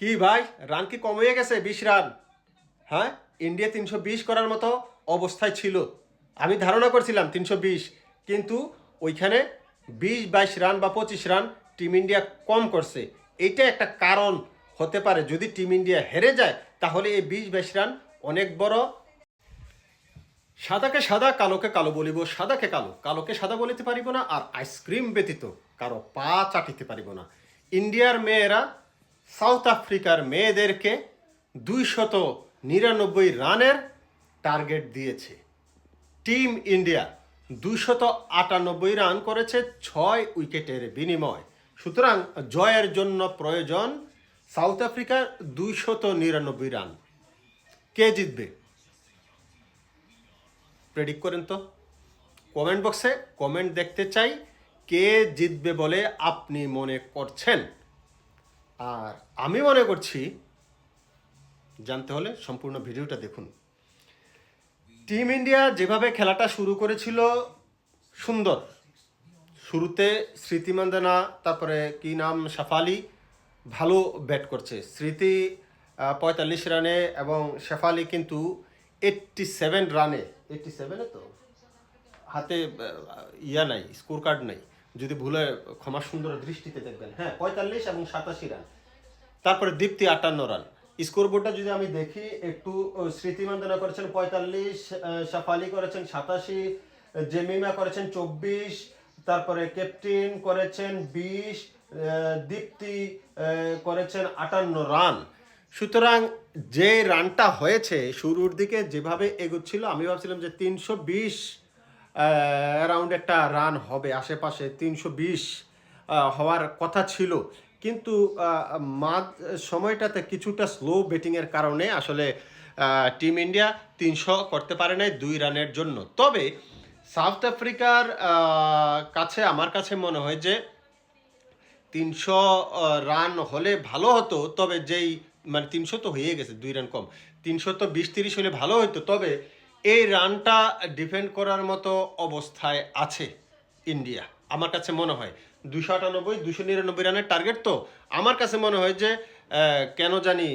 কি ভাই? রান কি কম হয়ে গেছে? বিশ রান। হ্যাঁ? ইন্ডিয়া তিনশো বিশ করার মতো অবস্থায় ছিল। আমি ধারণা করছিলাম তিনশো বিশ। কিন্তু ওইখানে বিশ, বাইশ রান বা পঁচিশ রান টিম ইন্ডিয়া কম করছে। এইটা একটা কারণ হতে পারে। যদি টিম ইন্ডিয়া হেরে যায়, তাহলে এই বিশ, বাইশ রান অনেক বড় সাদাকে সাদা, কালোকে কালো বলিব, সাদাকে কালো। কালোকে সাদা বলিতে পারিব না আর আইসক্রিম ব্যতীত কারও পা চাটিতে পারিব না। ইন্ডিয়ার মেয়েরা সাউথ আফ্রিকার মেয়েদেরকে দুইশত নিরানব্বই রানের টার্গেট দিয়েছে। টিম ইন্ডিয়া দুইশত আটানব্বই রান করেছে ছয় উইকেটের বিনিময়। সুতরাং জয়ের জন্য প্রয়োজন সাউথ আফ্রিকার দুইশত নিরানব্বই রান। কে জিতবে? প্রেডিক্ট করেন তো। কমেন্ট বক্সে কমেন্ট দেখতে চাই, কে জিতবে বলে আপনি মনে করছেন? আর আমি মনে করছি, জানতে হলে সম্পূর্ণ ভিডিওটা দেখুন। টিম ইন্ডিয়া যেভাবে খেলাটা শুরু করেছিল, সুন্দর। শুরুতে স্মৃতি মান্দানা, তারপরে কি নাম সাফালি ভালো ব্যাট করছে। স্মৃতি পঁয়তাল্লিশ রানে এবং শেফালি কিন্তু এইট্টি সেভেন রানে এইট্টি সেভেনে তো? হাতে ইয়া নাই স্কোর কার্ড নাই। যদি ভুলে ক্ষমা সুন্দর দৃষ্টিতে দেখবেন হ্যাঁ পঁয়তাল্লিশ এবং সাতাশি রান তারপরে দীপ্তি আটান্ন রান স্কোর বোর্ডটা যদি আমি দেখি একটু আহ, স্মৃতি মান্দানা করেছেন পঁয়তাল্লিশ সাফালি করেছেন সাতাশি জেমিমা করেছেন চব্বিশ তারপরে ক্যাপ্টেন করেছেন বিশ দীপ্তি করেছেন আটান্ন রান সুতরাং যে রানটা হয়েছে শুরুর দিকে যেভাবে এগোচ্ছিল আমি ভাবছিলাম যে তিনশো বিশ অ্যারাউন্ড একটা রান হবে। আশেপাশে তিনশো বিশ হওয়ার কথা ছিল। কিন্তু মাঝ সময়টাতে কিছুটা স্লো ব্যাটিংয়ের কারণে আসলে টিম ইন্ডিয়া তিনশো করতে পারে নাই দুই রানের জন্য। তবে সাউথ আফ্রিকার কাছে, আমার কাছে মনে হয় যে, তিনশো রান হলে ভালো হতো। তবে যেই মানে তিনশো তো হয়ে গেছে, দুই রান কম। তিনশো তো বিশ তিরিশ হলে ভালো হতো তবে এই রানটা ডিফেন্ড করার মতো অবস্থায় আছে ইন্ডিয়া। আমার কাছে মনে হয় দুশো আটানব্বই দুশো নিরানব্বই রানের টার্গেট তো। আমার কাছে মনে হয় যে কেন জানি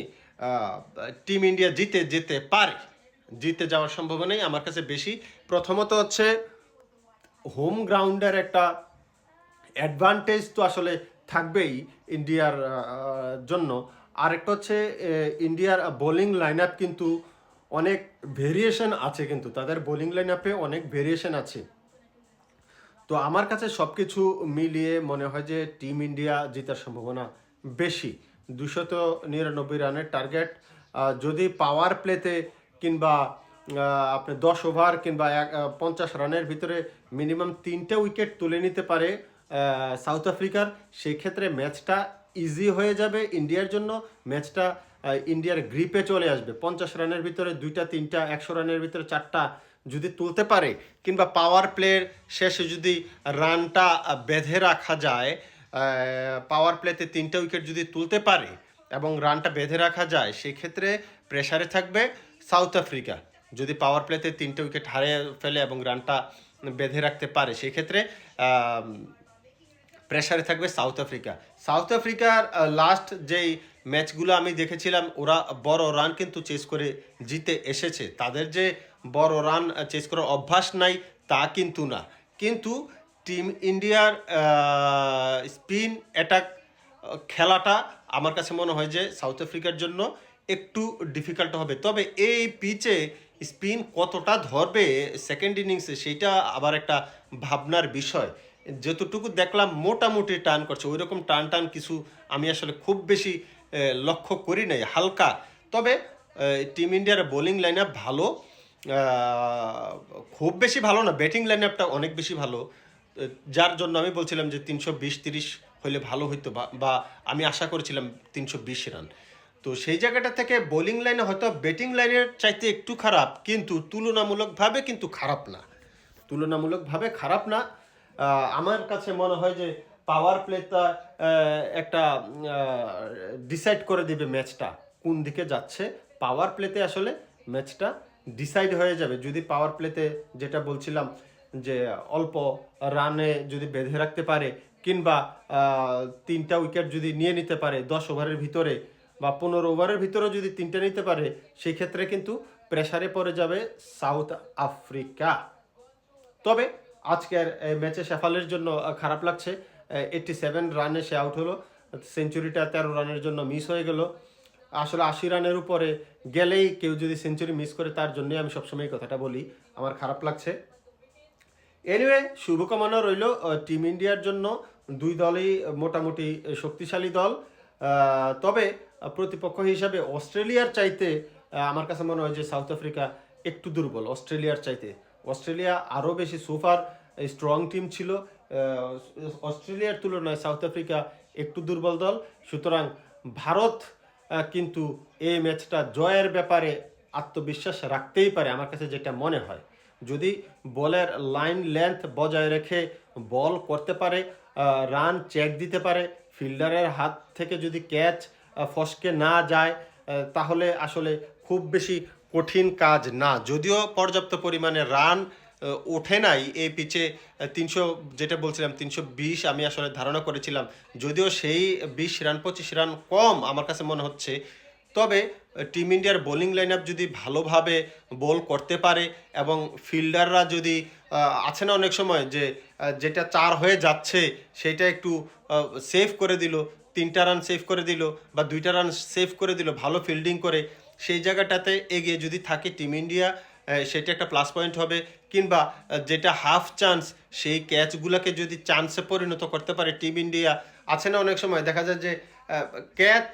টিম ইন্ডিয়া জিতে যেতে পারে। জিতে যাওয়ার সম্ভাবনাই আমার কাছে বেশি। প্রথমত হচ্ছে হোম গ্রাউন্ডের একটা অ্যাডভান্টেজ তো আসলে থাকবেই ইন্ডিয়ার জন্য। আরেকটা হচ্ছে ইন্ডিয়ার বোলিং লাইন আপ কিন্তু অনেক ভেরিয়েশন আছে কিন্তু, তাদের বোলিং লাইন আপে অনেক ভেরিয়েশন আছে। তো আমার কাছে সব কিছু মিলিয়ে মনে হয় যে টিম ইন্ডিয়া জেতার সম্ভাবনা বেশি। দুশত নিরানব্বই রানের টার্গেট যদি পাওয়ার প্লেতে কিংবা আপনি দশ ওভার কিংবা এক পঞ্চাশ রানের ভিতরে মিনিমাম তিনটে উইকেট তুলে নিতে পারে সাউথ আফ্রিকার সেই ক্ষেত্রে ম্যাচটা ইজি হয়ে যাবে ইন্ডিয়ার জন্য। ম্যাচটা ইন্ডিয়ার গ্রিপে চলে আসবে। পঞ্চাশ রানের ভিতরে দুইটা তিনটা একশো রানের ভিতরে চারটা যদি তুলতে পারে কিংবা পাওয়ার প্লের শেষে যদি রানটা বেঁধে রাখা যায় পাওয়ার প্লেতে তিনটা উইকেট যদি তুলতে পারে এবং রানটা বেঁধে রাখা যায় সেই ক্ষেত্রে প্রেসারে থাকবে সাউথ আফ্রিকা যদি পাওয়ার প্লেতে তিনটে উইকেট হারিয়ে ফেলে এবং রানটা বেঁধে রাখতে পারে সেক্ষেত্রে আহ, প্রেসারে থাকবে সাউথ আফ্রিকা সাউথ আফ্রিকার লাস্ট যেই ম্যাচগুলো আমি দেখেছিলাম, ওরা বড় রান কিন্তু চেস করে জিতে এসেছে। তাদের যে বড় রান চেস করার অভ্যাস নাই, তা কিন্তু না। কিন্তু টিম ইন্ডিয়ার স্পিন অ্যাটাক খেলাটা আমার কাছে মনে হয় যে সাউথ আফ্রিকার জন্য একটু ডিফিকাল্ট হবে। তবে এই পিচে স্পিন কতটা ধরবে সেকেন্ড ইনিংসে সেইটা আবার একটা ভাবনার বিষয়। যতটুকু দেখলাম, মোটামুটি টার্ন করছে। ওই রকম টান টান কিছু আমি আসলে খুব বেশি লক্ষ্য করি নাই, হালকা। তবে টিম ইন্ডিয়ার বোলিং লাইন আপ ভালো খুব বেশি ভালো না, ব্যাটিং লাইন আপটা অনেক বেশি ভালো। যার জন্য আমি বলছিলাম যে তিনশো বিশ তিরিশ হলে ভালো হইতো বা- বা আমি আশা করেছিলাম তিনশো বিশ রান। তো সেই জায়গাটা থেকে বোলিং লাইনে হয়তো ব্যাটিং লাইনের চাইতে একটু খারাপ, কিন্তু তুলনামূলকভাবে কিন্তু খারাপ না। তুলনামূলকভাবে খারাপ না। আমার কাছে মনে হয় যে পাওয়ার প্লেটা একটা ডিসাইড করে দিবে ম্যাচটা কোন দিকে যাচ্ছে। পাওয়ার প্লেতে আসলে ম্যাচটা ডিসাইড হয়ে যাবে। যদি পাওয়ার প্লেতে যেটা বলছিলাম, যে অল্প রানে যদি বেঁধে রাখতে পারে, কিংবা তিনটা উইকেট যদি নিয়ে নিতে পারে, দশ ওভারের ভিতরে বা পনেরো ওভারের ভিতরে যদি তিনটা নিতে পারে সেই ক্ষেত্রে কিন্তু প্রেসারে পড়ে যাবে সাউথ আফ্রিকা তবে আজকের ম্যাচে শেফালের জন্য খারাপ লাগছে। এইটটি সেভেন রানে সে আউট হলো। সেঞ্চুরিটা তেরো রানের জন্য মিস হয়ে গেল। আসলে আশি রানের উপরে গেলেই কেউ যদি সেঞ্চুরি মিস করে, তার জন্যই আমি সবসময় কথাটা বলি। আমার খারাপ লাগছে। এনিওয়ে শুভকামনা রইল টিম ইন্ডিয়ার জন্য। দুই দলই মোটামুটি শক্তিশালী দল। তবে প্রতিপক্ষ হিসাবে অস্ট্রেলিয়ার চাইতে আমার কাছে মনে হয় যে সাউথ আফ্রিকা একটু দুর্বল, অস্ট্রেলিয়ার চাইতে। অস্ট্রেলিয়া আরও বেশি সুপার স্ট্রং টিম ছিল। অস্ট্রেলিয়ার তুলনায় সাউথ আফ্রিকা একটু দুর্বল দল। সুতরাং ভারত কিন্তু এই ম্যাচটা জয়ের ব্যাপারে আত্মবিশ্বাস রাখতেই পারে আমার কাছে যেটা মনে হয়। যদি বলের লাইন লেন্থ বজায় রেখে বল করতে পারে রান চেক দিতে পারে ফিল্ডারের হাত থেকে যদি ক্যাচ ফসকে না যায় তাহলে আসলে খুব বেশি কঠিন কাজ না। যদিও পর্যাপ্ত পরিমাণে রান ওঠে নাই। এই পিচে তিনশো, যেটা বলছিলাম, তিনশো বিশ আমি আসলে ধারণা করেছিলাম। যদিও সেই বিশ রান, পঁচিশ রান কম আমার কাছে মনে হচ্ছে। তবে টিম ইন্ডিয়ার বোলিং লাইন আপ যদি ভালোভাবে বল করতে পারে এবং ফিল্ডাররা যদি আছে না অনেক সময় যে যেটা চার হয়ে যাচ্ছে, সেটা একটু সেভ করে দিল, তিনটা রান সেভ করে দিল বা দুইটা রান সেভ করে দিল, ভালো ফিল্ডিং করে, সেই জায়গাটাতে এগিয়ে যদি থাকে টিম ইন্ডিয়া সেটা একটা প্লাস পয়েন্ট হবে। কিংবা যেটা হাফ চান্স সেই ক্যাচগুলোকে যদি চান্সে পরিণত করতে পারে টিম ইন্ডিয়া আছে না অনেক সময়? দেখা যায় যে ক্যাচ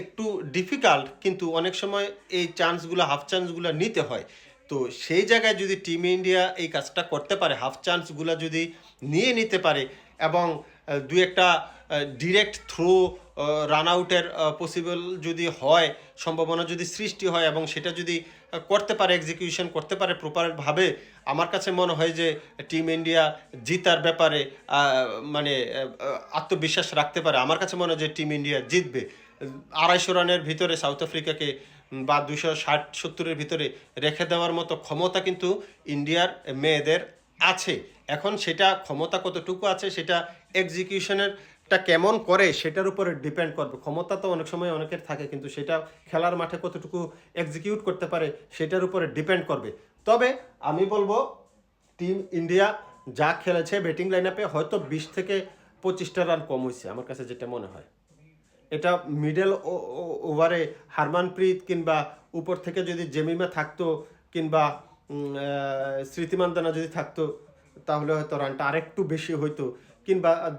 একটু ডিফিকাল্ট কিন্তু অনেক সময় এই চান্সগুলো হাফ চান্সগুলো নিতে হয়। তো সেই জায়গায় যদি টিম ইন্ডিয়া এই কাজটা করতে পারে হাফ চান্সগুলো যদি নিয়ে নিতে পারে, এবং দু একটা ডিরেক্ট থ্রো রান আউটের পসিবল যদি হয়, সম্ভাবনা যদি সৃষ্টি হয়, এবং সেটা যদি করতে পারে এক্সিকিউশন করতে পারে প্রপারভাবে আমার কাছে মনে হয় যে টিম ইন্ডিয়া জিতার ব্যাপারে মানে আত্মবিশ্বাস রাখতে পারে। আমার কাছে মনে হয় যে টিম ইন্ডিয়া জিতবে। আড়াইশো রানের ভিতরে সাউথ আফ্রিকাকে বা দুশো ষাট, সত্তরের ভিতরে রেখে দেওয়ার মতো ক্ষমতা কিন্তু ইন্ডিয়ার মেয়েদের আছে। এখন সেটা ক্ষমতা কতটুকু আছে, সেটা এক্সিকিউশনেরটা কেমন করে সেটার উপরে ডিপেন্ড করবে। ক্ষমতা তো অনেক সময় অনেকের থাকে, কিন্তু সেটা খেলার মাঠে কতটুকু এক্সিকিউট করতে পারে সেটার উপরে ডিপেন্ড করবে। তবে আমি বলব টিম ইন্ডিয়া যা খেলেছে ব্যাটিং লাইন আপে হয়তো বিশ থেকে পঁচিশটা রান কম হয়েছে আমার কাছে যেটা মনে হয়। এটা মিডল ওভারে হারমানপ্রীত কিংবা উপর থেকে যদি জেমিমা থাকতো কিংবা স্মৃতিমান্দানা যদি থাকতো, তাহলে হয়তো রানটা আরেকটু বেশি হইতো। কিংবা আহ,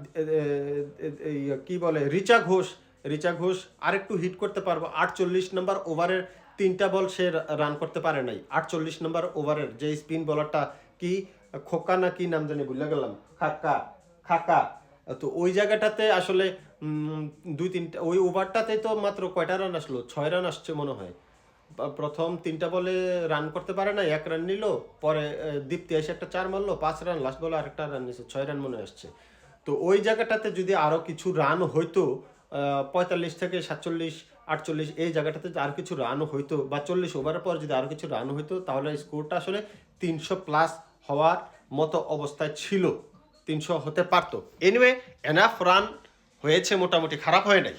কি বলে রিচা ঘোষ রিচা ঘোষ আরেকটু হিট করতে পারব। আটচল্লিশ নম্বর ওভারের তিনটা বল সে রান করতে পারে নাই। আটচল্লিশ নম্বর ওভারের যে স্পিন বলারটা কি খোকা না কি নাম জানি ভুলে গেলাম। খাক্কা খাকা। তো ওই জায়গাটাতে আসলে দুই তিনটা ওই ওভারটাতে তো মাত্র কয়টা রান আসলো? ছয় রান আসছে মনে হয়। প্রথম তিনটা বলে রান করতে পারে না এক রান নিল পরে দীপ্তি এসে একটা চার মারলো পাঁচ রান লাস্ট বলে আরেকটা রান নিয়েছে ছয় রান মনে আসছে। তো ওই জায়গাটাতে যদি আরও কিছু রান হইতো পঁয়তাল্লিশ থেকে সাতচল্লিশ, আটচল্লিশ, এই জায়গাটাতে আর কিছু রান হইতো বা চল্লিশ ওভারের পর যদি আরও কিছু রান হইতো, তাহলে স্কোরটা আসলে তিনশো প্লাস হওয়ার মতো অবস্থায় ছিল। তিনশো হতে পারতো। এনিওয়ে এনাফ রান হয়েছে মোটামুটি, খারাপ হয় নাই।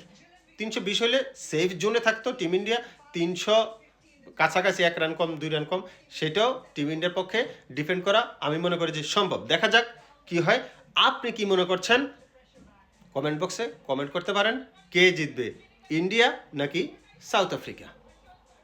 তিনশো বিশ হলে সেফ জোনে থাকতো টিম ইন্ডিয়া তিনশো কাছাকাছি এক রান কম, দুই রান কম, সেটাও টিম ইন্ডিয়ার পক্ষে ডিফেন্ড করা আমি মনে করি যে সম্ভব। দেখা যাক কি হয়। আপনি কি মনে করছেন? কমেন্ট বক্সে কমেন্ট করতে পারেন। কে জিতবে? ইন্ডিয়া নাকি সাউথ আফ্রিকা?